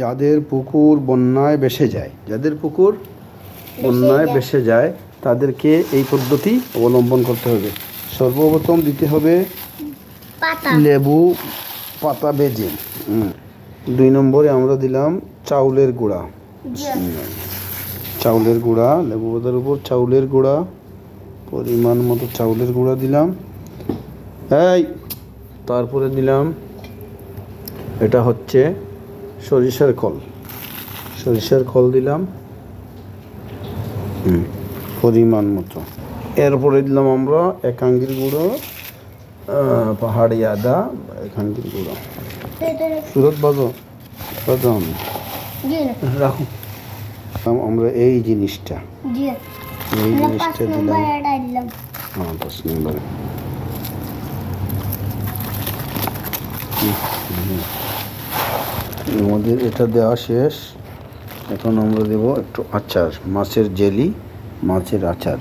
যাদের পুকুর বন্যায় ভেসে যায় যাদের পুকুর বন্যায় যায়। ভেসে যায় তাদেরকে এই পদ্ধতি অবলম্বন করতে হবে। সর্বপ্রথম দিতে হবে লেবু পাতা বেজে। দুই নম্বরে আমরা দিলাম চাউলের গুঁড়া। চাউলের গুঁড়া লেবু পাতার উপর চাউলের গুঁড়া পরিমাণ মতো চাউলের গুঁড়া দিলাম। এই তারপরে দিলাম এটা হচ্ছে সরিষার খোল। সরিষার খোল দিলাম। হুম, পরিমাণ মতো। এরপরে দিলাম আমরা একাঙ্গির গুঁড়ো পাহাড়ি আদা একাঙ্গির গুঁড়ো। সুরত বাজো বাজো আমি রাখো। আমরা এই জিনিসটা। এই জিনিসটা দিলাম। হ্যাঁ পাঁচ নম্বরে। আমাদের এটা দেওয়া শেষ। এখন আমরা দেব একটু আচার মাছের জেলি মাছের আচার।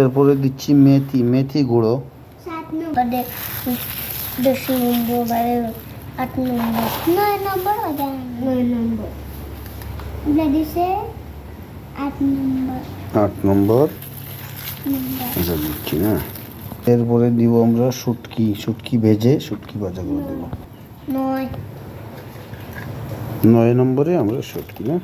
এরপরে দিচ্ছি মেথি মেথি গুঁড়ো। আট নম্বর। দিচ্ছি না এরপরে দিব আমরা শুটকি শুটকি ভেজে শুটকি ভাজা করে দেবো। নয়। নয় নম্বরে আমরা শুটকি না?